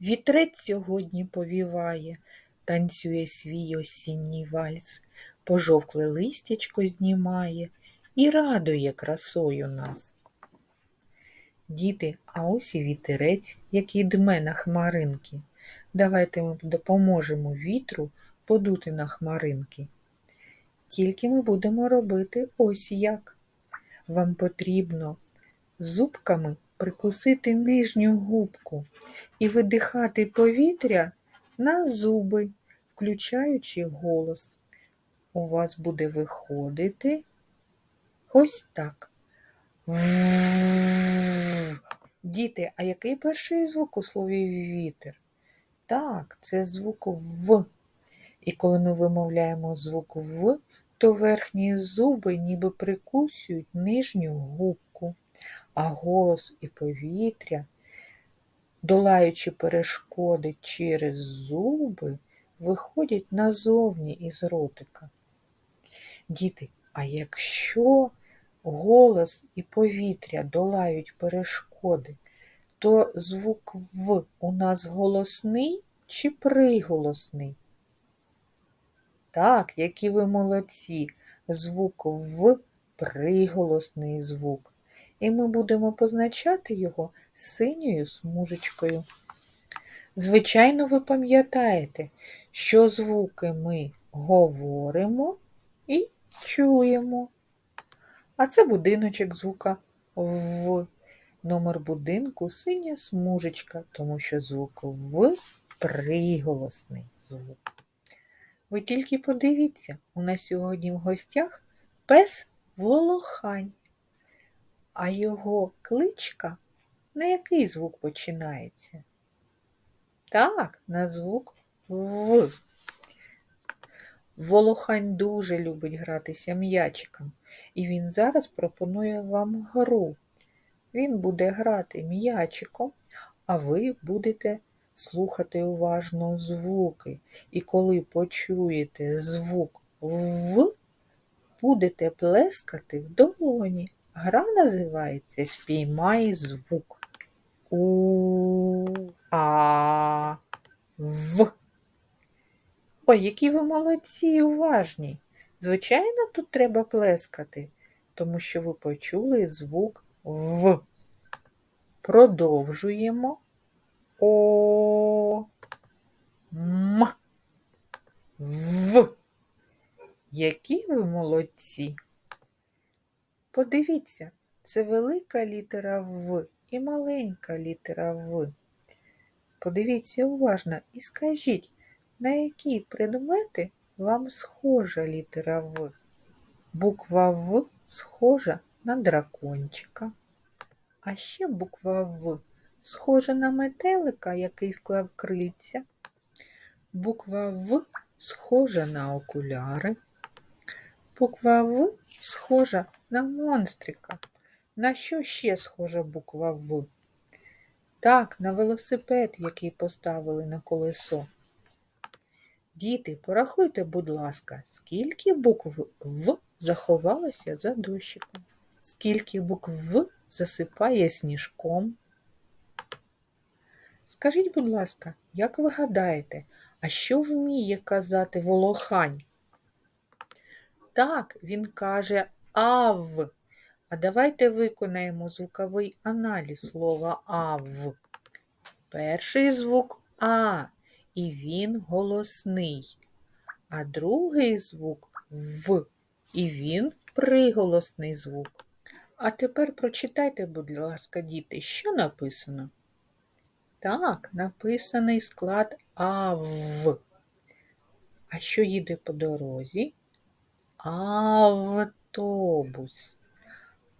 Вітрець сьогодні повіває, танцює свій осінній вальс, пожовкле листячко знімає і радує красою нас. Діти, а ось і вітерець, який дме на хмаринки. Давайте ми допоможемо вітру подути на хмаринки. Тільки ми будемо робити ось як. Вам потрібно зубками прикусити нижню губку і видихати повітря на зуби, включаючи голос. У вас буде виходити ось так. Діти, а який перший звук у слові вітер? Так, це звук В. І коли ми вимовляємо звук В, то верхні зуби ніби прикусюють нижню губку, а голос і повітря, долаючи перешкоди через зуби, виходять назовні із ротика. Діти, а якщо голос і повітря долають перешкоди, то звук В у нас голосний чи приголосний? Так, які ви молодці, звук В приголосний звук. І ми будемо позначати його синьою смужечкою. Звичайно, ви пам'ятаєте, що звуки ми говоримо і чуємо. А це будиночок звука В. Номер будинку синя смужечка, тому що звук В приголосний звук. Ви тільки подивіться, у нас сьогодні в гостях пес Волохань, а його кличка на який звук починається? Так, на звук В. Волохань дуже любить гратися м'ячиком, і він зараз пропонує вам гру. Він буде грати м'ячиком, а ви будете слухати уважно звуки. І коли почуєте звук В, будете плескати в долоні. Гра називається Спіймай звук. У, А, В. Ой, які ви молодці і уважні. Звичайно, тут треба плескати, тому що ви почули звук В. Продовжуємо. О, М. В. Які ви молодці. Подивіться, це велика літера В і маленька літера В. Подивіться уважно і скажіть, на які предмети вам схожа літера В. Буква В схожа на дракончика. А ще буква В схожа на метелика, який склав крильця. Буква В схожа на окуляри. Буква В схожа на монстрика. На що ще схожа буква В? Так, на велосипед, який поставили на колесо. Діти, порахуйте, будь ласка, скільки букв В заховалося за дощиком? Скільки букв В засипає сніжком? Скажіть, будь ласка, як ви гадаєте, а що вміє казати волохань? Так, він каже ав. А давайте виконаємо звуковий аналіз слова ав. Перший звук А, і він голосний. А другий звук В, і він приголосний звук. А тепер прочитайте, будь ласка, діти, що написано? Так, написаний склад АВ. А що їде по дорозі? Автобус.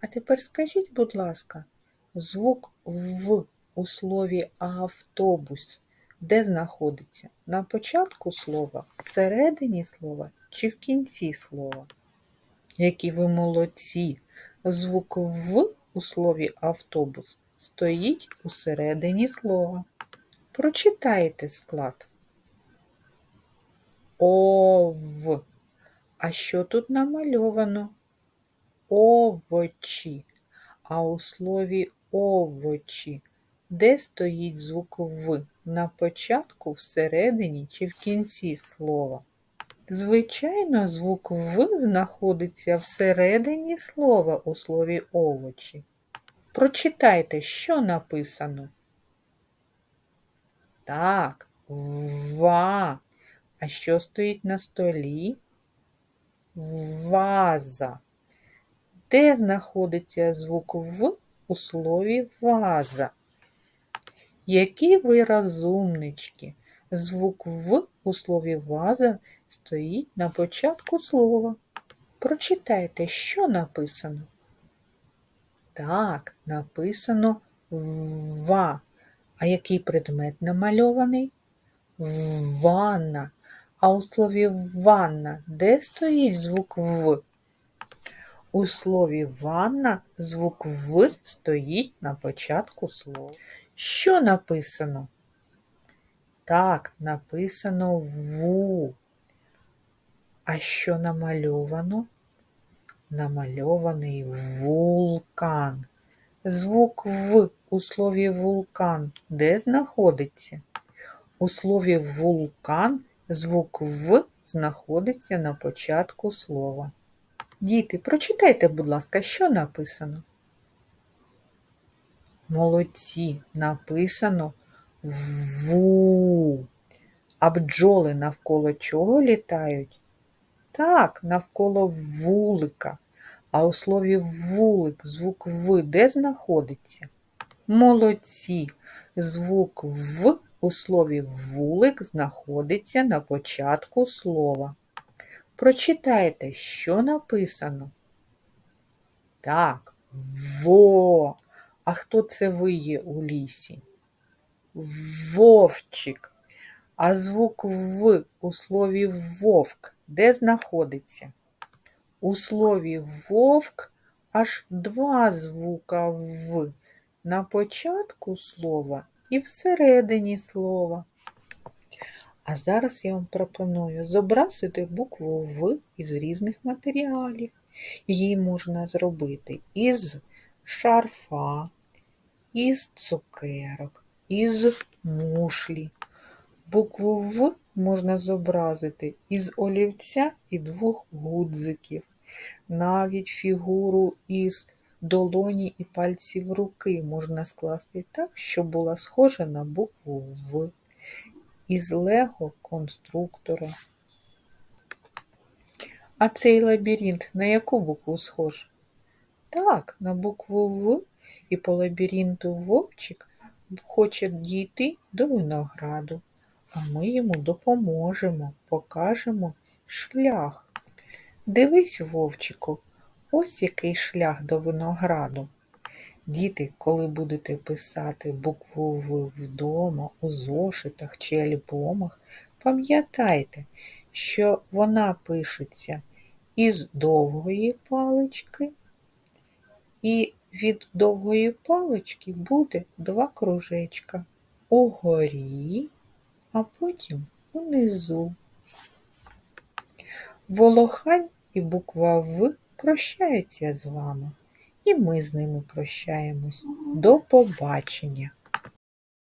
А тепер скажіть, будь ласка, звук В у слові автобус де знаходиться? На початку слова, всередині слова чи в кінці слова? Які ви молодці! Звук В у слові автобус стоїть усередині слова. Прочитайте склад. Ов. А що тут намальовано? Овочі. А у слові овочі Де стоїть звук В? На початку, всередині чи в кінці слова? Звичайно, звук В знаходиться всередині слова у слові овочі. Прочитайте, що написано. Так, ва. А що стоїть на столі? Ваза. Де знаходиться звук В у слові ваза? Які ви розумнички? Звук В у слові ваза стоїть на початку слова. Прочитайте, що написано. Так, написано ва. А який предмет намальований? Ванна. А у слові ванна де стоїть звук В? У слові ванна звук В стоїть на початку слова. Що написано? Так, написано ву. А що намальовано? Намальований вулкан. Звук В у слові вулкан де знаходиться? У слові вулкан звук В знаходиться на початку слова. Діти, прочитайте, будь ласка, що написано? Молодці, написано ву. А бджоли навколо чого літають? Так, навколо вулика. А у слові вулик звук В де знаходиться? Молодці. Звук В у слові вулик знаходиться на початку слова. Прочитайте, що написано. Так, во. А хто це виє у лісі? Вовчик. А звук В у слові вовк де знаходиться? У слові вовк аж два звука В на початку слова і всередині слова. А зараз я вам пропоную зобразити букву В із різних матеріалів. Її можна зробити із шарфа, із цукерок, із мушлі. Букву В можна зобразити із олівця і двох гудзиків, навіть фігуру із долоні і пальців руки можна скласти так, щоб була схожа на букву В із лего конструктора. А цей лабіринт на яку букву схож? Так, на букву В і по лабіринту Вовчик хоче дійти до винограду, а ми йому допоможемо, покажемо шлях. Дивись, Вовчику, ось який шлях до винограду. Діти, коли будете писати букву В вдома, у зошитах чи альбомах, пам'ятайте, що вона пишеться із довгої палички, і від довгої палички буде два кружечка угорі, а потім унизу. Волохань і буква В прощаються з вами. І ми з ними прощаємось. До побачення!